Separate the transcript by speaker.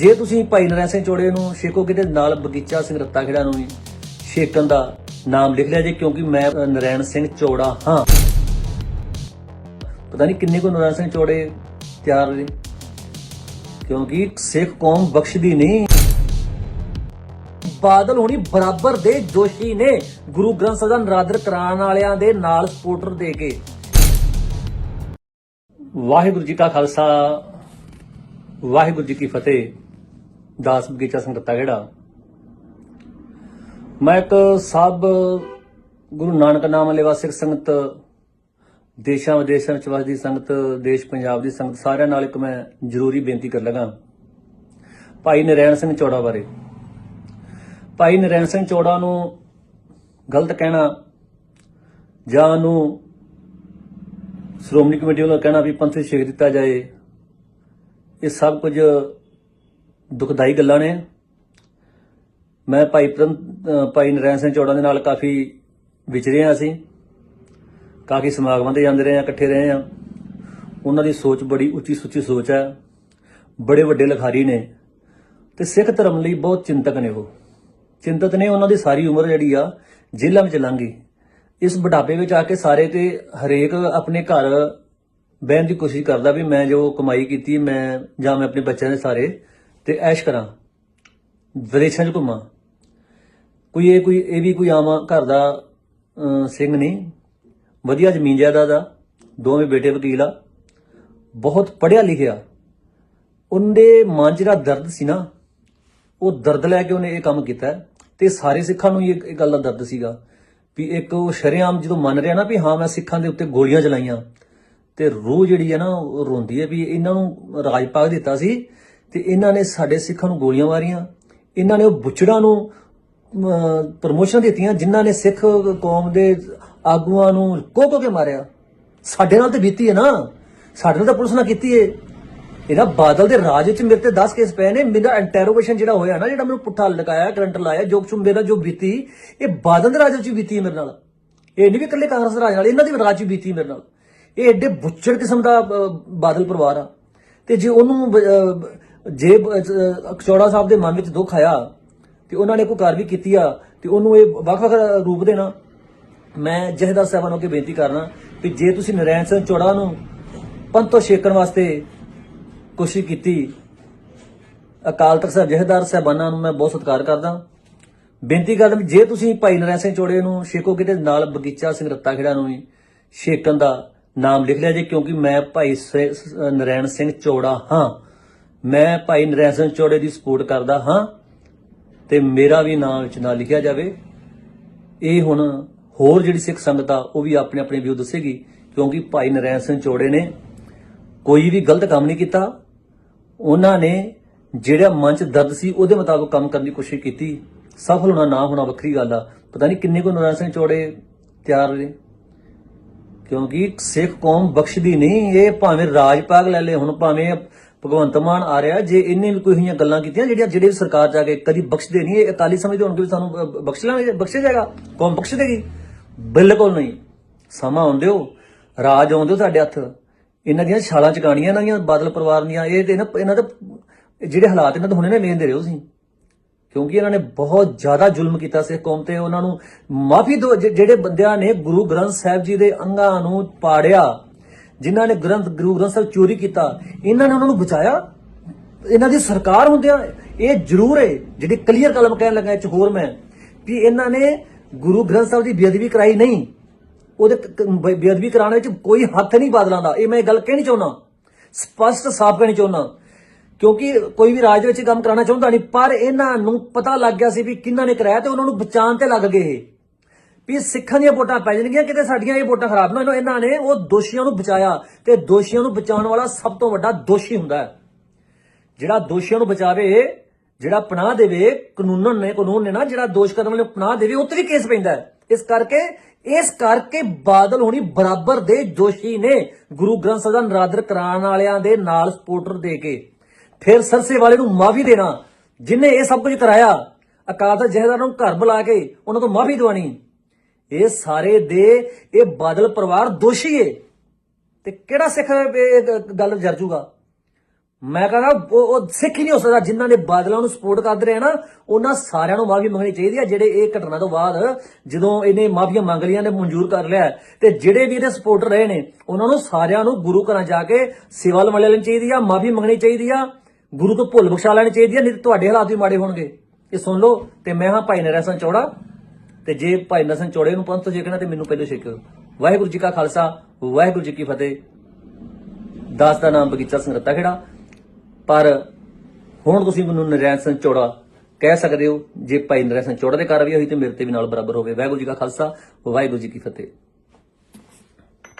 Speaker 1: ਜੇ ਤੁਸੀਂ ਭਾਈ ਨਰੈਣ ਸਿੰਘ ਚੋੜੇ ਨੂੰ ਛੇਕੋਗੇ ਤੇ ਨਾਲ ਬਗੀਚਾ ਸਿੰਘ ਰੱਤਾ ਖੇੜਾ ਨੂੰ ਵੀ ਛੇਕਣ ਦਾ ਨਾਮ ਲਿਖ ਲਿਆ ਜੇ ਕਿਉਂਕਿ ਮੈਂ ਅ, ਨਰੈਣ ਸਿੰਘ ਚੋੜਾ ਹਾਂ। ਪਤਾ ਨਹੀਂ ਕਿੰਨੇ ਕੋ ਨਰੈਣ ਸਿੰਘ ਚੋੜੇ ਤਿਆਰ ਨੇ ਕਿਉਂਕਿ ਸਿੱਖ ਕੌਮ ਬਖਸ਼ਦੀ ਨਹੀਂ। ਬਾਦਲ ਹੋਣੀ ਬਰਾਬਰ ਦੇ ਦੋਸ਼ੀ ਨੇ ਗੁਰੂ ਗ੍ਰੰਥ ਸਾਹਿਬ ਦਾ ਨਰਾਦਰ ਕਰਾਉਣ ਵਾਲਿਆਂ ਦੇ ਨਾਲ ਸਪੋਰਟਰ ਦੇ ਕੇ। ਵਾਹਿਗੁਰੂ ਜੀ ਕਾ ਖਾਲਸਾ ਵਾਹਿਗੁਰੂ ਜੀ ਕੀ ਫਤਿਹ। ਦਾਸ ਬਗੀਚਾ ਸਿੰਘ ਰੱਤਾ ਜਿਹੜਾ। ਮੈਂ ਇੱਕ ਸਭ ਗੁਰੂ ਨਾਨਕ ਨਾਮ ਲੈਵਾ ਸਿੱਖ ਸੰਗਤ, ਦੇਸ਼ਾਂ ਵਿਦੇਸ਼ਾਂ ਵਿੱਚ ਵਸਦੀ ਸੰਗਤ, ਦੇਸ਼ ਪੰਜਾਬ ਦੀ ਸੰਗਤ, ਸਾਰਿਆਂ ਨਾਲ ਇੱਕ ਮੈਂ ਜ਼ਰੂਰੀ ਬੇਨਤੀ ਕਰ ਲਗਾ। ਭਾਈ ਨਰੈਣ ਸਿੰਘ ਚੌੜਾ ਬਾਰੇ। ਭਾਈ ਨਰੈਣ ਸਿੰਘ ਚੌੜਾ ਨੂੰ ਗਲਤ ਕਹਿਣਾ ਜਾਂ ਉਹਨੂੰ ਸ਼੍ਰੋਮਣੀ ਕਮੇਟੀ ਵੱਲੋਂ ਕਹਿਣਾ ਵੀ ਪੰਥ ਛੇਕ ਦਿੱਤਾ ਜਾਏ, ਇਹ ਸਭ ਕੁਝ ਦੁਖਦਾਈ ਗੱਲਾਂ ਨੇ। ਮੈਂ ਭਾਈ ਪ੍ਰਮ ਭਾਈ ਨਰੈਣ ਸਿੰਘ ਚੌੜਾ ਦੇ ਨਾਲ ਕਾਫੀ ਵਿਚਰੇ ਹਾਂ ਅਸੀਂ। ਕਾਫੀ ਸਮਾਗਮਾਂ ਤੇ ਜਾਂਦੇ ਰਹੇ ਹਾਂ, ਇਕੱਠੇ ਰਹੇ ਹਾਂ। ਉਹਨਾਂ ਦੀ ਸੋਚ ਬੜੀ ਉੱਚੀ ਸੁੱਚੀ ਸੋਚ ਹੈ। ਬੜੇ ਵੱਡੇ ਲਿਖਾਰੀ ਨੇ ਤੇ ਸਿੱਖ ਧਰਮ ਲਈ ਬਹੁਤ ਚਿੰਤਕ ਨੇ ਉਹ। ਚਿੰਤਤ ਨੇ ਉਹਨਾਂ ਦੀ ਸਾਰੀ ਉਮਰ ਜਿਹੜੀ ਆ, ਜੇਲ੍ਹਾਂ ਵਿੱਚ ਲੰਘੀ ਇਸ ਬੁਢਾਪੇ ਵਿੱਚ ਆ ਕੇ ਸਾਰੇ ਤੇ ਹਰੇਕ ਆਪਣੇ ਘਰ ਬਹਿਣ ਦੀ ਕੋਸ਼ਿਸ਼ ਕਰਦਾ ਵੀ ਮੈਂ ਜੋ ਕਮਾਈ ਕੀਤੀ, ਮੈਂ ਜਾਂ ਮੈਂ ਆਪਣੇ ਬੱਚਿਆਂ ਦੇ ਸਾਰੇ ਤੇ ਐਸ਼ ਕਰਾਂ। ਵਿਦੇਸ਼ਾਂ 'ਚ ਘੁੰਮਾਂ। ਕੋਈ ਇਹ ਕੋਈ, ਇਹ ਵੀ ਕੋਈ ਆਮ ਘਰ ਦਾ ਸਿੰਘ ਨਹੀਂ। ਵਧੀਆ ਜ਼ਮੀਨ ਜਾਇਦਾਦ ਆ। ਦੋਵੇਂ ਬੇਟੇ ਵਕੀਲ ਆ। ਬਹੁਤ ਪੜ੍ਹਿਆ ਲਿਖਿਆ। ਉਹਦੇ ਮਨ 'ਚ ਜਿਹੜਾ ਦਰਦ ਸੀ ਨਾ, ਉਹ ਦਰਦ ਲੈ ਕੇ ਉਹਨੇ ਇਹ ਕੰਮ ਕੀਤਾ। ਹੈ ਤੇ ਸਾਰੇ ਸਿੱਖਾਂ ਨੂੰ ਇਹ ਇਹ ਗੱਲ ਦਾ ਦਰਦ ਸੀਗਾ ਵੀ ਇੱਕ ਉਹ ਸ਼ਰੇਆਮ ਜਦੋਂ ਮੰਨ ਰਿਹਾ ਨਾ ਵੀ ਹਾਂ, ਮੈਂ ਸਿੱਖਾਂ ਦੇ ਉੱਤੇ ਗੋਲੀਆਂ ਚਲਾਈਆਂ। ਤੇ ਰੂਹ ਜਿਹੜੀ ਹੈ ਨਾ, ਉਹ ਰੋਂਦੀ ਹੈ ਵੀ ਇਹਨਾਂ ਨੂੰ ਰਾਜ ਪਾਗ ਦਿੱਤਾ ਸੀ ਤੇ ਇਹਨਾਂ ਨੇ ਸਾਡੇ ਸਿੱਖਾਂ ਨੂੰ ਗੋਲੀਆਂ ਮਾਰੀਆਂ। ਇਹਨਾਂ ਨੇ ਉਹ ਬੁੱਚੜਾਂ ਨੂੰ ਪ੍ਰਮੋਸ਼ਨ ਦਿੱਤੀਆਂ, ਜਿਨ੍ਹਾਂ ਨੇ ਸਿੱਖ ਕੌਮ ਦੇ ਆਗੂਆਂ ਨੂੰ ਕੋ ਕੇ ਮਾਰਿਆ। ਸਾਡੇ ਨਾਲ ਤੇ ਬੀਤੀ ਹੈ ਨਾ। ਸਾਡੇ ਨਾਲ ਤਾਂ ਪੁਲਿਸ ਨਾਲ ਕੀਤੀ ਹੈ ਇਹਦਾ ਬਾਦਲ ਦੇ ਰਾਜ ਵਿੱਚ ਮੇਰੇ ਤੇ 10 ਕੇਸ ਪਏ ਨੇ। ਮੇਰਾ ਇੰਟਰੋਗੇਸ਼ਨ ਜਿਹੜਾ ਹੋਇਆ ਨਾ, ਜਿਹੜਾ ਮੈਨੂੰ ਪੁੱਠਾ ਲਗਾਇਆ, ਕਰੰਟ ਲਾਇਆ, ਜੋ ਕੁਛ ਮੇਰਾ ਜੋ ਬੀਤੀ, ਇਹ ਬਾਦਲ ਦੇ ਰਾਜ ਵਿੱਚ ਬੀਤੀ ਹੈ ਮੇਰੇ ਨਾਲ। ਇਹ ਨਹੀਂ ਵੀ ਇਕੱਲੇ ਕਾਂਗਰਸ ਦੇ ਰਾਜ ਨਾਲ, ਇਹਨਾਂ ਦੀ ਵੀ ਰਾਜ ਵਿੱਚ ਬੀਤੀ ਮੇਰੇ ਨਾਲ। ਇਹ ਐਡੇ ਬੁੱਚੜ ਕਿਸਮ ਦਾ ਬਾਦਲ ਪਰਿਵਾਰ ਆ। ਤੇ ਜੇ ਉਹਨੂੰ ਜੇ ਚੌੜਾ ਸਾਹਿਬ ਦੇ ਮਨ ਵਿੱਚ ਦੁੱਖ ਆਇਆ, ਤੇ ਉਹਨਾਂ ਨੇ ਕੋਈ ਕਾਰਵਾਈ ਕੀਤੀ ਆ, ਤੇ ਉਹਨੂੰ ਇਹ ਵੱਖ-ਵੱਖ ਰੂਪ ਦੇਣਾ। ਮੈਂ ਜਹੇਦਾਰ ਸਾਹਿਬਾਨ ਨੂੰ ਕੇ ਬੇਨਤੀ ਕਰਨਾ ਕਿ ਜੇ ਤੁਸੀਂ ਨਰੈਣ ਸਿੰਘ ਚੌੜਾ ਨੂੰ ਪੰਥ ਤੋਂ ਛੇਕਣ ਵਾਸਤੇ ਕੋਸ਼ਿਸ਼ ਕੀਤੀ, ਅਕਾਲ ਤਖਤ ਸਾਹਿਬ, ਜਹੇਦਾਰ ਸਾਹਿਬਾਨਾਂ ਨੂੰ ਮੈਂ ਬਹੁਤ ਸਤਿਕਾਰ ਕਰਦਾ। ਬੇਨਤੀ ਕਰਦਾ ਵੀ ਜੇ ਤੁਸੀਂ ਭਾਈ ਨਰੈਣ ਸਿੰਘ ਚੌੜੇ ਨੂੰ ਛੇਕੋਗੇ ਤੇ ਨਾਲ ਬਗੀਚਾ ਸਿੰਘ ਰੱਤਾ ਖੇੜਾ ਨੂੰ ਵੀ ਛੇਕਣ ਦਾ ਨਾਮ ਲਿਖ ਲਿਆ ਜੇ, ਕਿਉਂਕਿ ਮੈਂ ਭਾਈ ਸ- ਨਰੈਣ ਸਿੰਘ ਚੌੜਾ ਹਾਂ। ਮੈਂ ਭਾਈ ਨਰੈਣ ਸਿੰਘ ਚੌੜੇ ਦੀ ਸਪੋਰਟ ਕਰਦਾ ਹਾਂ ਤੇ ਮੇਰਾ ਵੀ ਨਾਮ ਵਿੱਚ ਨਾ ਲਿਖਿਆ ਜਾਵੇ। ਇਹ ਹੁਣ ਹੋਰ ਜਿਹੜੀ ਸਿੱਖ ਸੰਗਤ ਆ, ਉਹ ਵੀ ਆਪਣੇ ਆਪਣੇ ਵਿਊ ਦੱਸੇਗੀ, ਕਿਉਂਕਿ ਭਾਈ ਨਰੈਣ ਸਿੰਘ ਚੌੜੇ ਨੇ ਕੋਈ ਵੀ ਗਲਤ ਕੰਮ ਨਹੀਂ ਕੀਤਾ। ਉਹਨਾਂ ਨੇ ਜਿਹੜਾ ਮਨ 'ਚ ਦਰਦ ਸੀ, ਉਹਦੇ ਮੁਤਾਬਕ ਕੰਮ ਕਰਨ ਦੀ ਕੋਸ਼ਿਸ਼ ਕੀਤੀ। ਸਫਲ ਹੋਣਾ ਨਾ ਹੋਣਾ ਵੱਖਰੀ ਗੱਲ ਆ। ਪਤਾ ਨਹੀਂ ਕਿੰਨੇ ਕੋ ਨਰੈਣ ਸਿੰਘ ਚੌੜੇ ਤਿਆਰ ਨੇ। ਕਿਉਂਕਿ ਸਿੱਖ ਕੌਮ ਬਖਸ਼ਦੀ ਨਹੀਂ, ਇਹ ਭਾਵੇਂ ਰਾਜ ਪਾਗ ਲੈ ਲੈ, ਹੁਣ ਭਾਵੇਂ ਭਗਵੰਤ ਮਾਨ ਆ ਰਿਹਾ ਜੇ ਇਹਨੇ ਵੀ ਕੋਈ ਹੋਈਆਂ ਗੱਲਾਂ ਕੀਤੀਆਂ ਜਿਹੜੀਆਂ ਜਿਹੜੇ ਵੀ ਸਰਕਾਰ ਜਾ ਕੇ ਕਦੀ ਬਖਸ਼ਦੇ ਨਹੀਂ ਇਹ ਅਕਾਲੀ ਸਮਝਦੇ ਹੋਣਗੇ ਵੀ ਸਾਨੂੰ ਅ, ਬਖਸ਼ ਲਾਂਗੇ ਬਖਸ਼ੇ ਜਾਏਗਾ। ਕੌਮ ਬਖਸ਼ ਦੇਗੀ ਬਿਲਕੁਲ ਨਹੀਂ। ਸਮਾਂ ਆਉਣ ਦਿਓ ਰਾਜ ਆਉਂਦੇ ਹੋ ਸਾਡੇ ਹੱਥ। ਇਹਨਾਂ ਦੀਆਂ ਛਾਲਾਂ ਚਕਾਣੀਆਂ ਇਹਨਾਂ ਦੀਆਂ ਬਾਦਲ ਪਰਿਵਾਰ ਦੀਆਂ ਇਹ ਤੇ ਨਾ ਇਹਨਾਂ ਦੇ ਜਿਹੜੇ ਹਾਲਾਤ ਇਹਨਾਂ ਦੇ ਹੁਣੇ ਨੇ ਵੇਖਦੇ ਰਹੋ ਤੁਸੀਂ। ਕਿਉਂਕਿ ਇਹਨਾਂ ਨੇ ਬਹੁਤ ਜ਼ਿਆਦਾ ਜ਼ੁਲਮ ਕੀਤਾ ਸਿੱਖ ਕੌਮ ਤੇ। ਉਹਨਾਂ ਨੂੰ ਮਾਫੀ ਦੋ ਜ- ਜਿਹੜੇ ਬੰਦਿਆਂ ਨੇ ਗੁਰੂ ਗ੍ਰੰਥ ਸਾਹਿਬ ਜੀ ਦੇ ਅੰਗਾਂ ਨੂੰ ਪਾੜਿਆ ਜਿਨ੍ਹਾਂ ਨੇ ਗ੍ਰੰਥ, ਗੁਰੂ ਗ੍ਰੰਥ ਸਾਹਿਬ ਚੋਰੀ ਕੀਤਾ, ਇਹਨਾਂ ਨੇ ਉਹਨਾਂ ਨੂੰ ਬਚਾਇਆ? ਇਹਨਾਂ ਦੀ ਸਰਕਾਰ ਹੁੰਦਿਆਂ ਇਹ ਜ਼ਰੂਰ ਹੈ ਜਿਹੜੀ ਕਲੀਅਰ ਕਲਮ ਕਹਿਣ ਲੱਗਾ ਚ ਹੋਰ ਮੈਂ ਵੀ ਇਹਨਾਂ ਨੇ ਗੁਰੂ ਗ੍ਰੰਥ ਸਾਹਿਬ ਦੀ ਬੇਅਦਬੀ ਕਰਾਈ ਨਹੀਂ। ਉਹਦੇ ਬੇਅਦਬੀ ਕਰਾਉਣ ਵਿੱਚ ਕੋਈ ਹੱਥ ਨਹੀਂ ਬਾਦਲਾਂ ਦਾ। ਇਹ ਮੈਂ ਇਹ ਗੱਲ ਕਹਿਣੀ ਚਾਹੁੰਦਾ। ਸਪਸ਼ਟ, ਸਾਫ਼ ਕਹਿਣੀ ਚਾਹੁੰਦਾ। ਕਿਉਂਕਿ ਕੋਈ ਵੀ ਰਾਜ ਦੇ ਵਿੱਚ ਕੰਮ ਕਰਾਉਣਾ ਚਾਹੁੰਦਾ ਨਹੀਂ, ਪਰ ਇਹਨਾਂ ਨੂੰ ਪਤਾ ਲੱਗ ਗਿਆ ਸੀ ਵੀ ਕਿੰਨਾਂ ਨੇ ਕਰਾਇਆ ਤੇ ਉਹਨਾਂ ਨੂੰ ਬਚਾਉਣ ਤੇ ਲੱਗ ਗਏ ਇਹ। ਵੀ ਸਿੱਖਾਂ ਦੀਆਂ ਵੋਟਾਂ ਪੈ ਜਾਣਗੀਆਂ, ਕਿਤੇ ਸਾਡੀਆਂ ਇਹ ਵੋਟਾਂ ਖਰਾਬ ਨਾ ਹੋਣ ਇਹਨਾਂ ਨੇ ਉਹ ਦੋਸ਼ੀਆਂ ਨੂੰ ਬਚਾਇਆ ਤੇ ਦੋਸ਼ੀਆਂ ਨੂੰ ਬਚਾਉਣ ਵਾਲਾ ਸਭ ਤੋਂ ਵੱਡਾ ਦੋਸ਼ੀ ਹੁੰਦਾ ਹੈ। ਜਿਹੜਾ ਦੋਸ਼ੀਆਂ ਨੂੰ ਬਚਾਵੇ, ਜਿਹੜਾ ਪਨਾਹ ਦੇਵੇ, ਕਾਨੂੰਨ ਨੇ ਕਾਨੂੰਨ ਨੇ ਨਾ ਜਿਹੜਾ ਦੋਸ਼ ਕਰਨ ਵਾਲੇ ਨੂੰ ਪਨਾਹ ਦੇਵੇ ਉੱਤੇ ਵੀ ਕੇਸ ਪੈਂਦਾ ਹੈ। ਇਸ ਕਰਕੇ ਇਸ ਕਰਕੇ ਬਾਦਲ ਹੋਣੀ ਬਰਾਬਰ ਦੇ ਦੋਸ਼ੀ ਨੇ ਗੁਰੂ ਗ੍ਰੰਥ ਸਾਹਿਬ ਦਾ ਨਰਾਦਰ ਕਰਾਉਣ ਵਾਲਿਆਂ ਦੇ ਨਾਲ ਸਪੋਰਟਰ ਦੇ ਕੇ ਫਿਰ ਸਰਸੇ ਵਾਲੇ ਨੂੰ ਮਾਫੀ ਦੇਣਾ, ਜਿਨੇ ਇਹ ਸਭ ਕੁਝ ਕਰਾਇਆ, ਅਕਾਲ ਤਖਤ ਜਹੇਦਾਰ ਨੂੰ ਘਰ ਬੁਲਾ ਕੇ ਉਹਨਾਂ ਤੋਂ ਮਾਫੀ ਦਵਾਣੀ ਇਹ ਸਾਰੇ ਦੇ, ਇਹ ਬਾਦਲ ਪਰਿਵਾਰ ਦੋਸ਼ੀ ਏ। ਤੇ ਕਿਹੜਾ ਸਿੱਖ ਇਹ ਗੱਲ ਜਰਜੂਗਾ ਮੈਂ ਕਹਿੰਦਾ, ਉਹ ਸਿੱਖ ਹੀ ਨਹੀਂ ਹੋ ਸਕਦਾ, ਜਿਨ੍ਹਾਂ ਨੇ ਬਾਦਲਾਂ ਨੂੰ ਸਪੋਰਟ ਕਰਦੇ ਰਹੇ ਨਾ, ਉਹਨਾਂ ਸਾਰਿਆਂ ਨੂੰ ਮਾਫੀ ਮੰਗਣੀ ਚਾਹੀਦੀ ਹੈ ਜਿਹੜੇ ਇਹ ਘਟਨਾ ਤੋਂ ਬਾਅਦ ਜਦੋਂ ਇਹਨੇ ਮਾਫੀਆਂ ਮੰਗ ਲਈਆਂ ਨੇ, ਮਨਜ਼ੂਰ ਕਰ ਲਿਆ ਤੇ ਜਿਹੜੇ ਵੀ ਇਹਦੇ ਸਪੋਰਟਰ ਰਹੇ ਨੇ, ਉਹਨਾਂ ਨੂੰ ਸਾਰਿਆਂ ਨੂੰ ਗੁਰੂ ਘਰਾਂ ਜਾ ਕੇ ਸੇਵਾ ਲਵਾ ਲੈਣੀ ਚਾਹੀਦੀ ਆ, ਮਾਫੀ ਮੰਗਣੀ ਚਾਹੀਦੀ ਆ, ਗੁਰੂ ਤੋਂ ਭੁੱਲ ਬਖਸ਼ਾ ਲੈਣੀ ਚਾਹੀਦੀ ਆ, ਨਹੀਂ ਤੁਹਾਡੇ ਹਾਲਾਤ ਵੀ ਮਾੜੇ ਹੋਣਗੇ। ਇਹ ਸੁਣ ਲਓ, ਤੇ ਮੈਂ ਹਾਂ ਭਾਈ ਨਰੈਸਨ ਚੌੜਾ। ਤੇ ਜੇ ਭਾਈ ਨਰੈਸਨ ਚੌੜੇ ਨੂੰ ਪੰਥ ਤੋਂ ਛੇਕਣਾ ਤੇ ਮੈਨੂੰ ਪਹਿਲਾਂ ਛੇਕੋ ਵਾਹਿਗੁਰੂ ਜੀ ਕਾ ਖਾਲਸਾ, ਵਾਹਿਗੁਰੂ ਜੀ ਕੀ ਫਤਿਹ। ਦਾਸ ਦਾ ਨਾਮ ਬਗੀਚਾ ਸਿੰਘ ਰੱਤਾ ਖੇੜਾ। ਪਰ ਹੁਣ ਤੁਸੀਂ ਮੈਨੂੰ ਨਰੈਣ ਸਿੰਘ ਚੌੜਾ ਕਹਿ ਸਕਦੇ ਹੋ, ਜੇ ਭਾਈ ਨਰੈਣ ਸਿੰਘ ਚੌੜਾ ਦੇ ਕਾਰਵਾਈ ਹੋਈ ਤੇ ਮੇਰੇ ਤੇ ਵੀ ਨਾਲ ਬਰਾਬਰ ਹੋਵੇ। ਵਾਹਿਗੁਰੂ ਜੀ ਕਾ ਖਾਲਸਾ, ਵਾਹਿਗੁਰੂ ਜੀ ਕੀ ਫਤਿਹ।